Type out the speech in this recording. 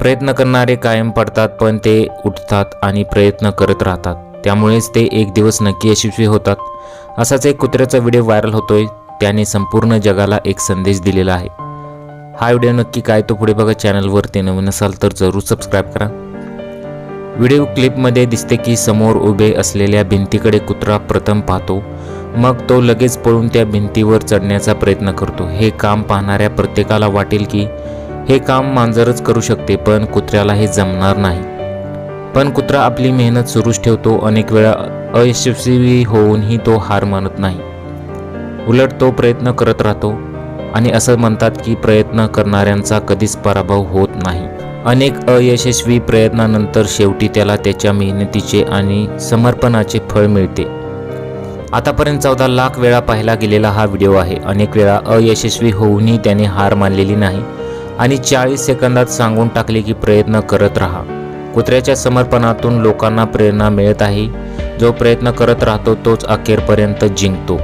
प्रयत्न करणारे कायम पडतात पण ते उठतात आणि प्रयत्न करत राहतात. त्यामुळेच ते एक दिवस नक्की यशस्वी होतात. असाच एक कुत्र्याचा व्हिडिओ व्हायरल होतोय. त्याने संपूर्ण जगाला एक संदेश दिलेला आहे. हा व्हिडिओ नक्की काय तो पुढे बघा चॅनलवरती नवीन असाल तर जरूर सबस्क्राईब करा. व्हिडिओ क्लिपमध्ये दिसते की समोर उभे असलेल्या भिंतीकडे कुत्रा प्रथम पाहतो. मग तो लगेच पळून त्या भिंतीवर चढण्याचा प्रयत्न करतो. हे काम पाहणाऱ्या प्रत्येकाला वाटेल की हे काम मांजरच करू शकते पण कुत्र्याला हे जमणार नाही. पण कुत्रा आपली मेहनत सुरूच ठेवतो अनेक वेळा अयशस्वी होऊनही तो हार मानत नाही. उलट तो प्रयत्न करत राहतो आणि असं म्हणतात की प्रयत्न करणाऱ्यांचा कधीच पराभव होत नाही. अनेक अयशस्वी प्रयत्नानंतर शेवटी त्याला त्याच्या मेहनतीचे आणि समर्पणाचे फळ मिळते. आतापर्यंत चौदा लाख वेळा पाहिला गेलेला हा व्हिडिओ आहे. अनेक वेळा अयशस्वी होऊनही त्याने हार मानलेली नाही. आणि चाळीस सेकंदात सांगून टाकले की प्रयत्न करत राहा. कुत्र्याच्या समर्पणातून लोकांना प्रेरणा मिळत आहे. जो प्रयत्न करत राहतो तोच अखेरपर्यंत जिंकतो.